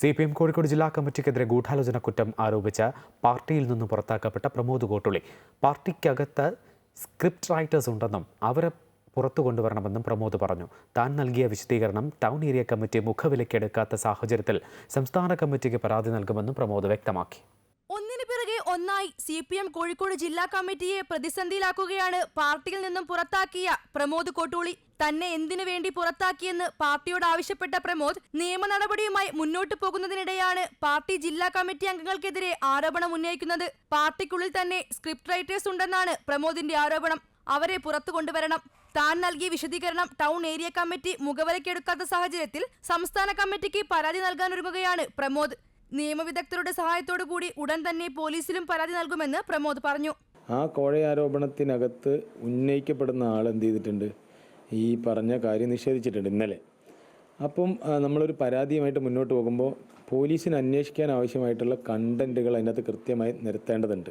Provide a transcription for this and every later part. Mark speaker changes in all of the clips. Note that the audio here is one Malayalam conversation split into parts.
Speaker 1: സി പി എം കോഴിക്കോട് ജില്ലാ കമ്മിറ്റിക്കെതിരെ ഗൂഢാലോചന കുറ്റം ആരോപിച്ച പാർട്ടിയിൽ നിന്ന് പുറത്താക്കപ്പെട്ട പ്രമോദ് കോട്ടുള്ളി പാർട്ടിക്കകത്ത് സ്ക്രിപ്റ്റ് റൈറ്റേഴ്സ് ഉണ്ടെന്നും അവരെ പുറത്തു കൊണ്ടുവരണമെന്നും പ്രമോദ് പറഞ്ഞു. താൻ നൽകിയ വിശദീകരണം ടൗൺ ഏരിയ കമ്മിറ്റി മുഖവിലക്കെടുക്കാത്ത സാഹചര്യത്തിൽ സംസ്ഥാന കമ്മിറ്റിക്ക് പരാതി നൽകുമെന്നും പ്രമോദ് വ്യക്തമാക്കി.
Speaker 2: ഒന്നായി സി പി എം കോഴിക്കോട് ജില്ലാ കമ്മിറ്റിയെ പ്രതിസന്ധിയിലാക്കുകയാണ് പാർട്ടിയിൽ നിന്നും പുറത്താക്കിയ പ്രമോദ് കോട്ടൂളി. തന്നെ എന്തിനു വേണ്ടി പുറത്താക്കിയെന്ന് പാർട്ടിയോട് ആവശ്യപ്പെട്ട പ്രമോദ് നിയമ നടപടിയുമായി മുന്നോട്ടു പോകുന്നതിനിടെയാണ് പാർട്ടി ജില്ലാ കമ്മിറ്റി അംഗങ്ങൾക്കെതിരെ ആരോപണം ഉന്നയിക്കുന്നത്. പാർട്ടിക്കുള്ളിൽ തന്നെ സ്ക്രിപ്റ്റ് റൈറ്റേഴ്സ് ഉണ്ടെന്നാണ് പ്രമോദിന്റെ ആരോപണം. അവരെ പുറത്തു കൊണ്ടുവരണം. താൻ നൽകിയ വിശദീകരണം ടൗൺ ഏരിയ കമ്മിറ്റി മുഖവരയ്ക്കെടുക്കാത്ത സാഹചര്യത്തിൽ സംസ്ഥാന കമ്മിറ്റിക്ക് പരാതി നൽകാനൊരുങ്ങുകയാണ് പ്രമോദ്. നിയമവിദഗ്ധരുടെ സഹായത്തോടു കൂടി ഉടൻ തന്നെ പോലീസിലും പരാതി നൽകുമെന്ന് പ്രമോദ് പറഞ്ഞു.
Speaker 3: ആ കോഴയാരോപണത്തിനകത്ത് ഉന്നയിക്കപ്പെടുന്ന ആൾ എന്ത് ചെയ്തിട്ടുണ്ട്? ഈ പറഞ്ഞ കാര്യം നിഷേധിച്ചിട്ടുണ്ട് ഇന്നലെ. അപ്പം നമ്മളൊരു പരാതിയുമായിട്ട് മുന്നോട്ട് പോകുമ്പോൾ പോലീസിന് അന്വേഷിക്കാൻ ആവശ്യമായിട്ടുള്ള കണ്ടന്റുകൾ അതിനകത്ത് കൃത്യമായി നിരത്തേണ്ടതുണ്ട്.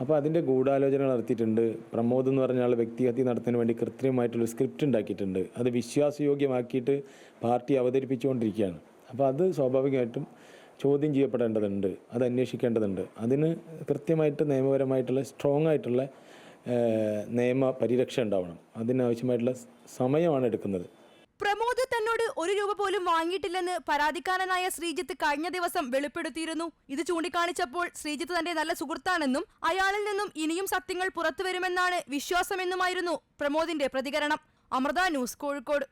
Speaker 3: അപ്പോൾ അതിന്റെ ഗൂഢാലോചന നടത്തിയിട്ടുണ്ട്. പ്രമോദ് എന്ന് പറഞ്ഞ ആൾ വ്യക്തിഹത്യ നടത്തുന്നതിന് വേണ്ടി കൃത്യമായിട്ടുള്ള സ്ക്രിപ്റ്റ് ഉണ്ടാക്കിയിട്ടുണ്ട്. അത് വിശ്വാസയോഗ്യമാക്കിയിട്ട് പാർട്ടി അവതരിപ്പിച്ചുകൊണ്ടിരിക്കുകയാണ്. അപ്പോൾ അത് സ്വാഭാവികമായിട്ടും ചോദ്യം ചെയ്യപ്പെടേണ്ടതുണ്ട് അത് അന്വേഷിക്കേണ്ടതുണ്ട്. അതിന് കൃത്യമായിട്ട് നിയമപരമായിട്ടുള്ള സ്ട്രോങ് ആയിട്ടുള്ള നിയമ പരിരക്ഷ ഉണ്ടാവണം. അതിനാവശ്യമായിട്ടുള്ള സമയമാണ് എടുക്കുന്നത്.
Speaker 2: പ്രമോദ് തന്നോട് ഒരു രൂപ പോലും വാങ്ങിയിട്ടില്ലെന്ന് പരാതിക്കാരനായ ശ്രീജിത്ത് കഴിഞ്ഞ ദിവസം വെളിപ്പെടുത്തിയിരുന്നു. ഇത് ചൂണ്ടിക്കാണിച്ചപ്പോൾ ശ്രീജിത്ത് തന്റെ നല്ല സുഹൃത്താണെന്നും അയാളിൽ നിന്നും ഇനിയും സത്യങ്ങൾ പുറത്തു വരുമെന്നാണ് വിശ്വാസമെന്നുമായിരുന്നു പ്രമോദിന്റെ പ്രതികരണം. അമൃത ന്യൂസ് കോഴിക്കോട്.